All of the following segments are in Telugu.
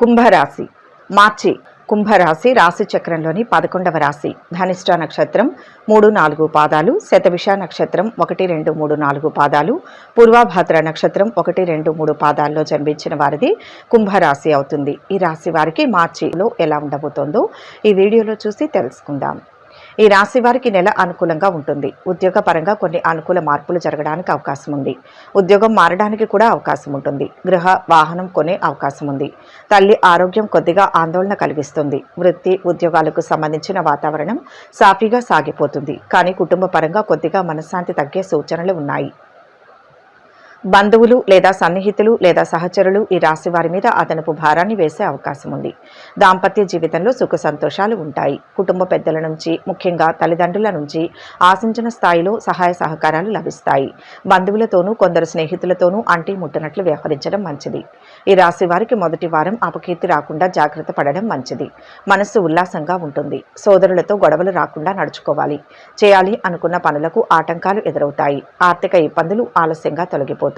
కుంభరాశి మార్చి కుంభరాశి రాశి చక్రంలోని పదకొండవ రాశి. ధనిష్ట నక్షత్రం మూడు నాలుగు పాదాలు శతవిష నక్షత్రం ఒకటి రెండు మూడు నాలుగు పాదాలు పూర్వభాద్ర నక్షత్రం ఒకటి రెండు మూడు పాదాల్లో జన్మించిన వారిది కుంభరాశి అవుతుంది. ఈ రాశి వారికి మార్చిలో ఎలా ఉండబోతోందో ఈ వీడియోలో చూసి తెలుసుకుందాం. ఈ రాశి వారికి నెల అనుకూలంగా ఉంటుంది. ఉద్యోగపరంగా కొన్ని అనుకూల మార్పులు జరగడానికి అవకాశం ఉంది. ఉద్యోగం మారడానికి కూడా అవకాశం ఉంటుంది. గృహ వాహనం కొనే అవకాశం ఉంది. తల్లి ఆరోగ్యం కొద్దిగా ఆందోళన కలిగిస్తుంది. వృత్తి ఉద్యోగాలకు సంబంధించిన వాతావరణం సాఫీగా సాగిపోతుంది. కానీ కుటుంబ పరంగా కొద్దిగా మనశ్శాంతి తగ్గే సూచనలు ఉన్నాయి. బంధువులు లేదా సన్నిహితులు లేదా సహచరులు ఈ రాశి వారి మీద అదనపు భారాన్ని వేసే అవకాశం ఉంది. దాంపత్య జీవితంలో సుఖ సంతోషాలు ఉంటాయి. కుటుంబ పెద్దల నుంచి ముఖ్యంగా తల్లిదండ్రుల నుంచి ఆశించిన స్థాయిలో సహాయ సహకారాలు లభిస్తాయి. బంధువులతోనూ కొందరు స్నేహితులతోనూ అంటి ముట్టనట్లు వ్యవహరించడం మంచిది. ఈ రాశి వారికి మొదటి వారం అపకీర్తి రాకుండా జాగ్రత్త పడడం మంచిది. మనస్సు ఉల్లాసంగా ఉంటుంది. సోదరులతో గొడవలు రాకుండా నడుచుకోవాలి. చేయాలి అనుకున్న పనులకు ఆటంకాలు ఎదురవుతాయి. ఆర్థిక ఇబ్బందులు ఆలస్యంగా తొలగిపోతాయి.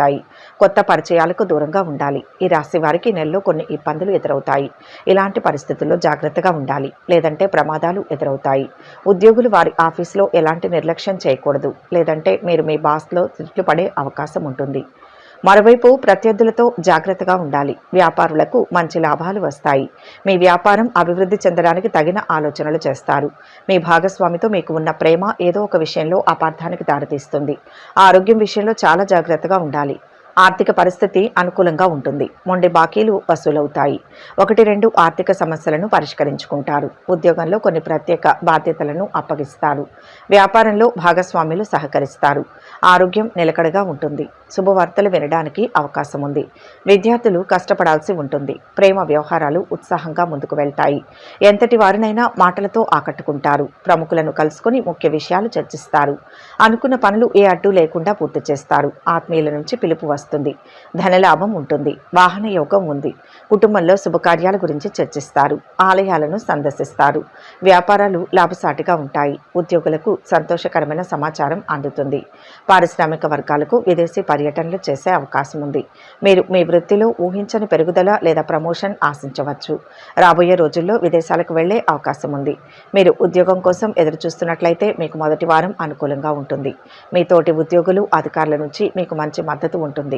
కొత్త పరిచయాలకు దూరంగా ఉండాలి. ఈ రాశి వారికి నెలలో కొన్ని ఇబ్బందులు ఎదురవుతాయి. ఇలాంటి పరిస్థితుల్లో జాగ్రత్తగా ఉండాలి. లేదంటే ప్రమాదాలు ఎదురవుతాయి. ఉద్యోగులు వారి ఆఫీస్లో ఎలాంటి నిర్లక్ష్యం చేయకూడదు. లేదంటే మీరు మీ బాస్లో తిట్లు పడే అవకాశం ఉంటుంది. మరోవైపు ప్రత్యర్థులతో జాగ్రత్తగా ఉండాలి. వ్యాపారులకు మంచి లాభాలు వస్తాయి. మీ వ్యాపారం అభివృద్ధి చెందడానికి తగిన ఆలోచనలు చేస్తారు. మీ భాగస్వామితో మీకు ఉన్న ప్రేమ ఏదో ఒక విషయంలో అపార్థానికి దారితీస్తుంది. ఆరోగ్యం విషయంలో చాలా జాగ్రత్తగా ఉండాలి. ఆర్థిక పరిస్థితి అనుకూలంగా ఉంటుంది. మొండి బాకీలు వసూలవుతాయి. ఒకటి రెండు ఆర్థిక సమస్యలను పరిష్కరించుకుంటారు. ఉద్యోగంలో కొన్ని ప్రత్యేక బాధ్యతలను అప్పగిస్తారు. వ్యాపారంలో భాగస్వాములు సహకరిస్తారు. ఆరోగ్యం నిలకడగా ఉంటుంది. శుభవార్తలు వినడానికి అవకాశం ఉంది. విద్యార్థులు కష్టపడాల్సి ఉంటుంది. ప్రేమ వ్యవహారాలు ఉత్సాహంగా ముందుకు వెళ్తాయి. ఎంతటి వారినైనా మాటలతో ఆకట్టుకుంటారు. ప్రముఖులను కలుసుకొని ముఖ్య విషయాలు చర్చిస్తారు. అనుకున్న పనులు ఏ అడ్డు లేకుండా పూర్తి చేస్తారు. ఆత్మీయుల నుంచి పిలుపు వస్తుంది. ధనలాభం ఉంటుంది. వాహన యోగం ఉంది. కుటుంబంలో శుభకార్యాల గురించి చర్చిస్తారు. ఆలయాలను సందర్శిస్తారు. వ్యాపారాలు లాభసాటిగా ఉంటాయి. ఉద్యోగులకు సంతోషకరమైన సమాచారం అందుతుంది. పారిశ్రామిక వర్గాలకు విదేశీ పర్యటనలు చేసే అవకాశం ఉంది. మీరు మీ వృత్తిలో ఊహించని పెరుగుదల లేదా ప్రమోషన్ ఆశించవచ్చు. రాబోయే రోజుల్లో విదేశాలకు వెళ్ళే అవకాశం ఉంది. మీరు ఉద్యోగం కోసం ఎదురు చూస్తున్నట్లయితే మీకు మొదటి వారం అనుకూలంగా ఉంటుంది. మీ తోటి ఉద్యోగులు అధికారుల నుంచి మీకు మంచి మద్దతు ఉంటుంది.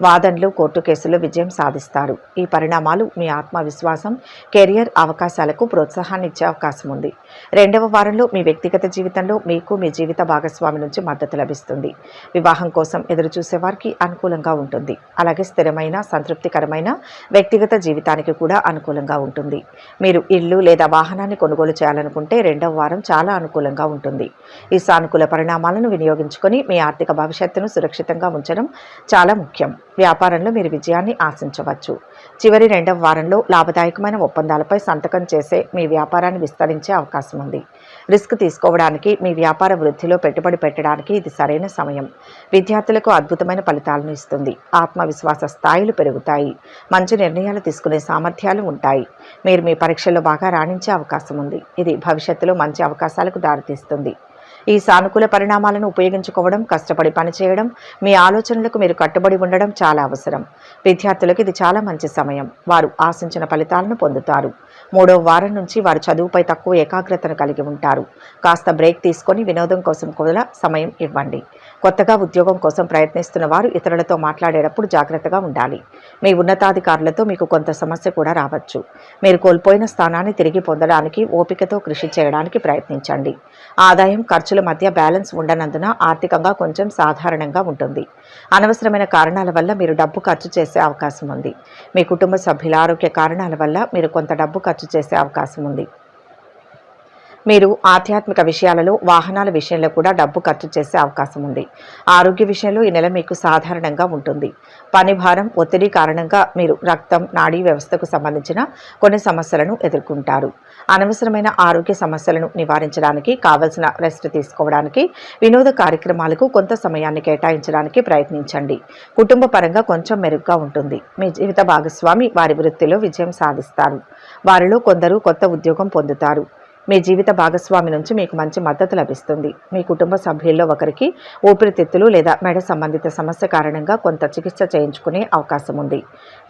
వాదనలు కోర్టు కేసులు విజయం సాధిస్తారు ఈ పరిణామాలు మీ ఆత్మవిశ్వాసం కెరియర్ అవకాశాలకు ప్రోత్సాహాన్ని ఇచ్చే అవకాశం ఉంది. రెండవ వారంలో మీ వ్యక్తిగత జీవితంలో మీకు మీ జీవిత భాగస్వామి నుంచి మద్దతు లభిస్తుంది. వివాహం కోసం ఎదురుచూసేవారికి అనుకూలంగా ఉంటుంది. అలాగే స్థిరమైన సంతృప్తికరమైన వ్యక్తిగత జీవితానికి కూడా అనుకూలంగా ఉంటుంది. మీరు ఇల్లు లేదా వాహనాన్ని కొనుగోలు చేయాలనుకుంటే రెండవ వారం చాలా అనుకూలంగా ఉంటుంది. ఈ సానుకూల పరిణామాలను వినియోగించుకొని మీ ఆర్థిక భవిష్యత్తును సురక్షితంగా ఉంచడం చాలా ముఖ్యం. వ్యాపారంలో మీరు విజయాన్ని ఆశించవచ్చు. చివరి రెండవ వారంలో లాభదాయకమైన ఒప్పందాలపై సంతకం చేసే మీ వ్యాపారాన్ని విస్తరించే అవకాశం ఉంది. రిస్క్ తీసుకోవడానికి మీ వ్యాపార వృద్ధిలో పెట్టుబడి పెట్టడానికి ఇది సరైన సమయం. విద్యార్థులకు అద్భుతమైన ఫలితాలను ఇస్తుంది. ఆత్మవిశ్వాస స్థాయిలు పెరుగుతాయి. మంచి నిర్ణయాలు తీసుకునే సామర్థ్యాలు ఉంటాయి. మీరు మీ పరీక్షల్లో బాగా రాణించే అవకాశం ఉంది. ఇది భవిష్యత్తులో మంచి అవకాశాలకు దారితీస్తుంది. ఈ సానుకూల పరిణామాలను ఉపయోగించుకోవడం కష్టపడి పనిచేయడం మీ ఆలోచనలకు మీరు కట్టుబడి ఉండడం చాలా అవసరం. విద్యార్థులకు ఇది చాలా మంచి సమయం. వారు ఆశించిన ఫలితాలను పొందుతారు. మూడో వారం నుంచి వారు చదువుపై తక్కువ ఏకాగ్రతను కలిగి ఉంటారు. కాస్త బ్రేక్ తీసుకొని వినోదం కోసం కూడా సమయం ఇవ్వండి. కొత్తగా ఉద్యోగం కోసం ప్రయత్నిస్తున్న వారు ఇతరులతో మాట్లాడేటప్పుడు జాగ్రత్తగా ఉండాలి. మీ ఉన్నతాధికారులతో మీకు కొంత సమస్య కూడా రావచ్చు. మీరు కోల్పోయిన స్థానాన్ని తిరిగి పొందడానికి ఓపికతో కృషి చేయడానికి ప్రయత్నించండి. ఆదాయం ఖర్చుల మధ్య బ్యాలెన్స్ ఉండనందున ఆర్థికంగా కొంచెం సాధారణంగా ఉంటుంది. అనవసరమైన కారణాల వల్ల మీరు డబ్బు ఖర్చు చేసే అవకాశం ఉంది. మీ కుటుంబ సభ్యుల ఆరోగ్య కారణాల వల్ల మీరు కొంత డబ్బు ఖర్చు చేసే అవకాశం ఉంది. మీరు ఆధ్యాత్మిక విషయాలలో వాహనాల విషయంలో కూడా డబ్బు ఖర్చు చేసే అవకాశం ఉంది. ఆరోగ్య విషయంలో ఈ నెల మీకు సాధారణంగా ఉంటుంది. పని భారం ఒత్తిడి కారణంగా మీరు రక్తం నాడీ వ్యవస్థకు సంబంధించిన కొన్ని సమస్యలను ఎదుర్కొంటారు. అనవసరమైన ఆరోగ్య సమస్యలను నివారించడానికి కావలసిన రెస్ట్ తీసుకోవడానికి వినోద కార్యక్రమాలకు కొంత సమయాన్ని కేటాయించడానికి ప్రయత్నించండి. కుటుంబ పరంగా కొంచెం మెరుగ్గా ఉంటుంది. మీ జీవిత భాగస్వామి వారి వృత్తిలో విజయం సాధిస్తారు. వారిలో కొందరు కొత్త ఉద్యోగం పొందుతారు. మీ జీవిత భాగస్వామి నుంచి మీకు మంచి మద్దతు లభిస్తుంది. మీ కుటుంబ సభ్యుల్లో ఒకరికి ఊపిరితిత్తులు లేదా మెడ సంబంధిత సమస్య కారణంగా కొంత చికిత్స చేయించుకునే అవకాశం ఉంది.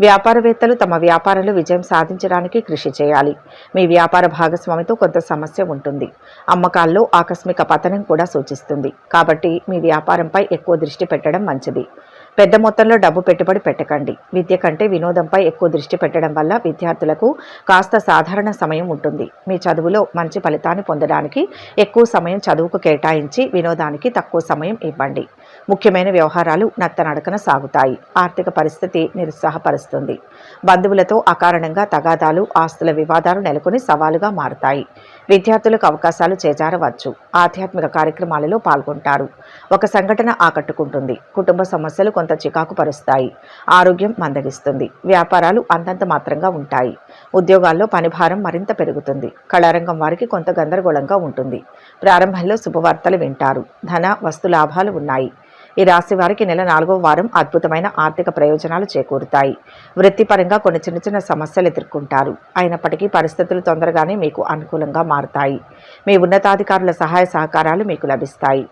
వ్యాపారవేత్తలు తమ వ్యాపారంలో విజయం సాధించడానికి కృషి చేయాలి. మీ వ్యాపార భాగస్వామితో కొంత సమస్య ఉంటుంది. అమ్మకాల్లో ఆకస్మిక పతనం కూడా సూచిస్తుంది. కాబట్టి మీ వ్యాపారంపై ఎక్కువ దృష్టి పెట్టడం మంచిది. పెద్ద మొత్తంలో డబ్బు పెట్టుబడి పెట్టకండి. విద్య కంటే వినోదంపై ఎక్కువ దృష్టి పెట్టడం వల్ల విద్యార్థులకు కాస్త సాధారణ సమయం ఉంటుంది. మీ చదువులో మంచి ఫలితాన్ని పొందడానికి ఎక్కువ సమయం చదువుకు కేటాయించి వినోదానికి తక్కువ సమయం ఇవ్వండి. ముఖ్యమైన వ్యవహారాలు నత్తనడకన సాగుతాయి. ఆర్థిక పరిస్థితి నిరుత్సాహపరుస్తుంది. బంధువులతో అకారణంగా తగాదాలు ఆస్తుల వివాదాలు నెలకొని సవాలుగా మారుతాయి. విద్యార్థులకు అవకాశాలు చేజారవచ్చు. ఆధ్యాత్మిక కార్యక్రమాలలో పాల్గొంటారు. ఒక సంఘటన ఆకట్టుకుంటుంది. కుటుంబ సమస్యలు కొంత చికాకు పరుస్తాయి. ఆరోగ్యం మందగిస్తుంది. వ్యాపారాలు అంతంత మాత్రంగా ఉంటాయి. ఉద్యోగాల్లో పనిభారం మరింత పెరుగుతుంది. కళారంగం వారికి కొంత గందరగోళంగా ఉంటుంది. ప్రారంభంలో శుభవార్తలు వింటారు. ధన వస్తు లాభాలు ఉన్నాయి. ఈ రాశి వారికి నెల నాలుగో వారం అద్భుతమైన ఆర్థిక ప్రయోజనాలు చేకూరుతాయి. వృత్తిపరంగా కొన్ని చిన్న చిన్న సమస్యలు ఎదుర్కొంటారు. అయినప్పటికీ పరిస్థితులు తొందరగానే మీకు అనుకూలంగా మారుతాయి. మీ ఉన్నతాధికారుల సహాయ సహకారాలు మీకు లభిస్తాయి.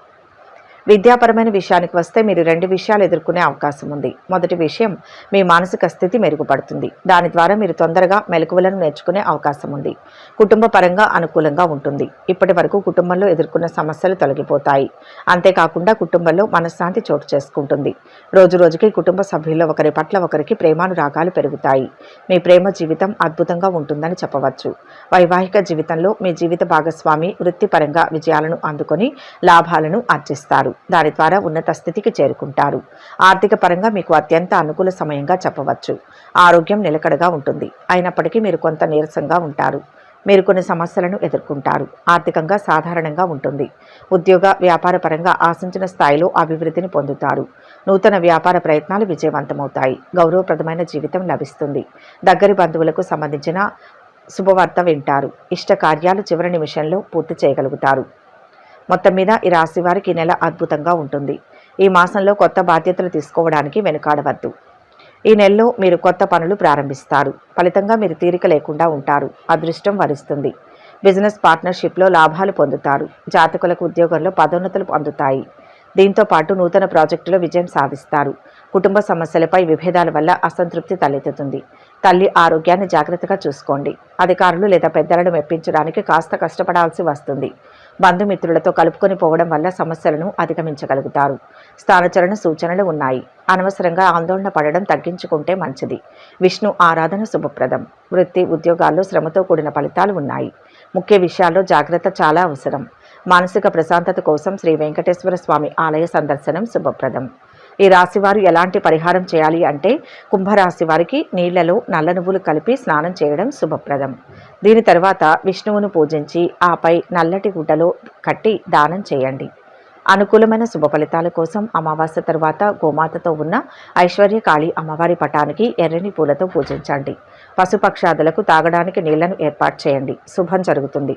విద్యాపరమైన విషయానికి వస్తే మీరు రెండు విషయాలు ఎదుర్కొనే అవకాశం ఉంది. మొదటి విషయం మీ మానసిక స్థితి మెరుగుపడుతుంది. దాని ద్వారా మీరు తొందరగా మెలకువలను నేర్చుకునే అవకాశం ఉంది. కుటుంబ పరంగా అనుకూలంగా ఉంటుంది. ఇప్పటి వరకు కుటుంబంలో ఎదుర్కొన్న సమస్యలు తొలగిపోతాయి. అంతేకాకుండా కుటుంబంలో మనశ్శాంతి చోటు చేసుకుంటుంది. రోజు రోజుకి కుటుంబ సభ్యుల్లో ఒకరి పట్ల ఒకరికి ప్రేమానురాగాలు పెరుగుతాయి. మీ ప్రేమ జీవితం అద్భుతంగా ఉంటుందని చెప్పవచ్చు. వైవాహిక జీవితంలో మీ జీవిత భాగస్వామి వృత్తిపరంగా విజయాలను అందుకొని లాభాలను ఆర్జిస్తారు. దాని ద్వారా ఉన్నత స్థితికి చేరుకుంటారు. ఆర్థిక పరంగా మీకు అత్యంత అనుకూల సమయంగా చెప్పవచ్చు. ఆరోగ్యం నిలకడగా ఉంటుంది. అయినప్పటికీ మీరు కొంత నీరసంగా ఉంటారు. మీరు కొన్ని సమస్యలను ఎదుర్కొంటారు. ఆర్థికంగా సాధారణంగా ఉంటుంది. ఉద్యోగ వ్యాపార పరంగా ఆశించిన స్థాయిలో అభివృద్ధిని పొందుతారు. నూతన వ్యాపార ప్రయత్నాలు విజయవంతమవుతాయి. గౌరవప్రదమైన జీవితం లభిస్తుంది. దగ్గరి బంధువులకు సంబంధించిన శుభవార్త వింటారు. ఇష్ట కార్యాలు చివరి నిమిషంలో పూర్తి చేయగలుగుతారు. మొత్తం మీద ఈ రాశి వారికి నెల అద్భుతంగా ఉంటుంది. ఈ మాసంలో కొత్త బాధ్యతలు తీసుకోవడానికి వెనుకాడవద్దు. ఈ నెలలో మీరు కొత్త పనులు ప్రారంభిస్తారు. ఫలితంగా మీరు తీరిక లేకుండా ఉంటారు. అదృష్టం వరిస్తుంది. బిజినెస్ పార్ట్నర్షిప్లో లాభాలు పొందుతారు. జాతకులకు ఉద్యోగంలో పదోన్నతులు పొందుతాయి దీంతో పాటు నూతన ప్రాజెక్టులో విజయం సాధిస్తారు. కుటుంబ సమస్యలపై విభేదాల వల్ల అసంతృప్తి తలెత్తుతుంది. తల్లి ఆరోగ్యాన్ని జాగ్రత్తగా చూసుకోండి. అధికారులు లేదా పెద్దలను మెప్పించడానికి కాస్త కష్టపడాల్సి వస్తుంది. బంధుమిత్రులతో కలుపుకొని పోవడం వల్ల సమస్యలను అధిగమించగలుగుతారు. స్థానచరణ సూచనలు ఉన్నాయి. అనవసరంగా ఆందోళన పడడం తగ్గించుకుంటే మంచిది. విష్ణు ఆరాధన శుభప్రదం. వృత్తి ఉద్యోగాల్లో శ్రమతో కూడిన ఫలితాలు ఉన్నాయి. ముఖ్య విషయాల్లో జాగ్రత్త చాలా అవసరం. మానసిక ప్రశాంతత కోసం శ్రీ వెంకటేశ్వర స్వామి ఆలయ సందర్శనం శుభప్రదం. ఈ రాశివారు ఎలాంటి పరిహారం చేయాలి అంటే కుంభరాశి వారికి నీళ్ళలో నల్ల నువ్వులు కలిపి స్నానం చేయడం శుభప్రదం. దీని తర్వాత విష్ణువును పూజించి ఆపై నల్లటి గుడ్డలో కట్టి దానం చేయండి. అనుకూలమైన శుభ ఫలితాల కోసం అమావాస్య తర్వాత గోమాతతో ఉన్న ఐశ్వర్యకాళి అమ్మవారి పటానికి ఎర్రని పూలతో పూజించండి. పశుపక్షాదులకు తాగడానికి నీళ్ళను ఏర్పాటు చేయండి. శుభం జరుగుతుంది.